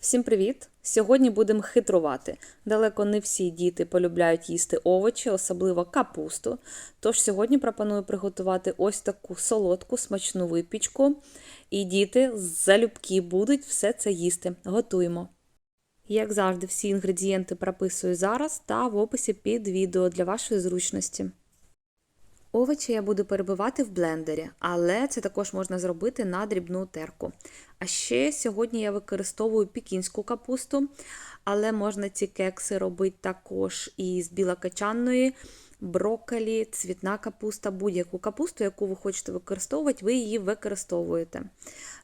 Всім привіт! Сьогодні будемо хитрувати. Далеко не всі діти полюбляють їсти овочі, особливо капусту. Тож сьогодні пропоную приготувати ось таку солодку смачну випічку. І діти залюбки будуть все це їсти. Готуємо. Як завжди, всі інгредієнти прописую зараз та в описі під відео для вашої зручності. Овочі я буду перебивати в блендері, але це також можна зробити на дрібну терку. А ще сьогодні я використовую пікінську капусту, але можна ці кекси робити також із білокачанної, брокколі, цвітна капуста, будь-яку капусту, яку ви хочете використовувати, ви її використовуєте.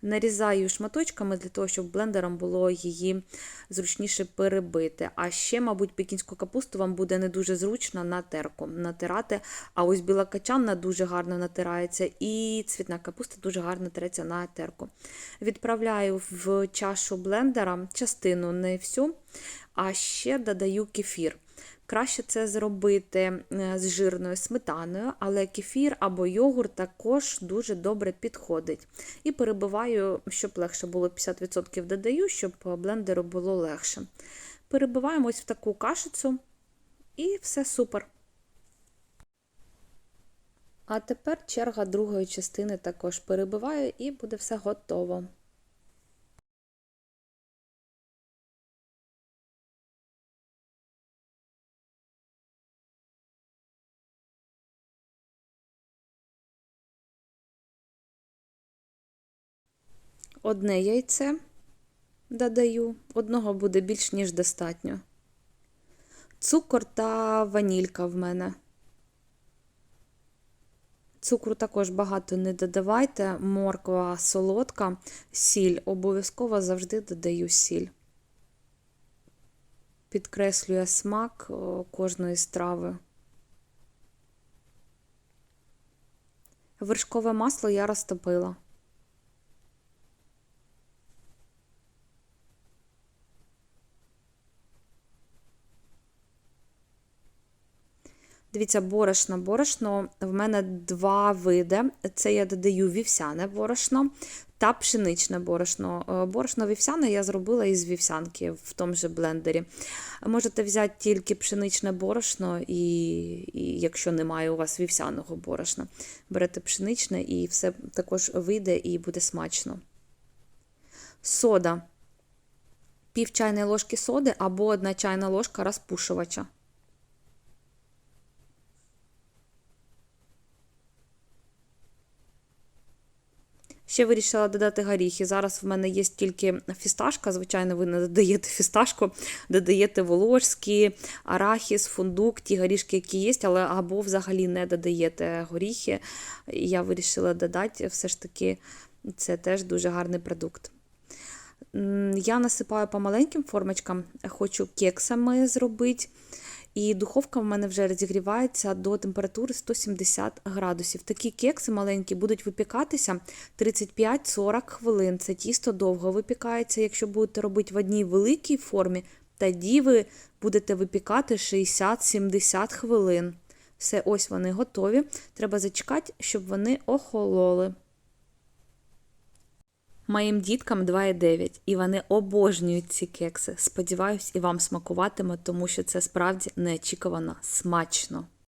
Нарізаю шматочками для того, щоб блендером було її зручніше перебити. А ще, мабуть, пекінську капусту вам буде не дуже зручно на терку натирати. А ось білокачанна дуже гарно натирається, і цвітна капуста дуже гарно тереться на терку. Відправляю в чашу блендера частину, не всю, а ще додаю кефір. Краще це зробити з жирною сметаною, але кефір або йогурт також дуже добре підходить. І перебиваю, щоб легше було 50% додаю, щоб блендеру було легше. Перебиваємо в таку кашицю, і все супер. А тепер черга другої частини також перебиваю, і буде все готово. Одне яйце додаю, одного буде більш ніж достатньо. Цукор та ванілька в мене. Цукру також багато не додавайте, морква солодка, сіль. Обов'язково завжди додаю сіль. Підкреслює смак кожної страви. Вершкове масло я розтопила. Дивіться, борошно. Борошно в мене два види. Це я додаю вівсяне борошно та пшеничне борошно. Е, борошно вівсяне я зробила із вівсянки в тому же блендері. Можете взяти тільки пшеничне борошно, і, і якщо немає у вас вівсяного борошна, берете пшеничне і все також вийде і буде смачно. Сода. Пів чайної ложки соди або одна чайна ложка розпушувача. Ще вирішила додати горіхи. Зараз в мене є тільки фісташка. Звичайно, ви не додаєте фісташку, додаєте волошські, арахіс, фундук, ті горішки, які є, але або взагалі не додаєте горіхи. Я вирішила додати, все ж таки, це теж дуже гарний продукт. Я насипаю по маленьким формочкам, хочу кексами зробити. І духовка в мене вже розігрівається до температури 170 градусів. Такі кекси маленькі будуть випікатися 35-40 хвилин. Це тісто довго випікається. Якщо будете робити в одній великій формі, тоді ви будете випікати 60-70 хвилин. Все, ось вони готові. Треба зачекати, щоб вони охололи. Моїм діткам 2,9 і вони обожнюють ці кекси. Сподіваюсь, і вам смакуватиме, тому що це справді неочікувано смачно.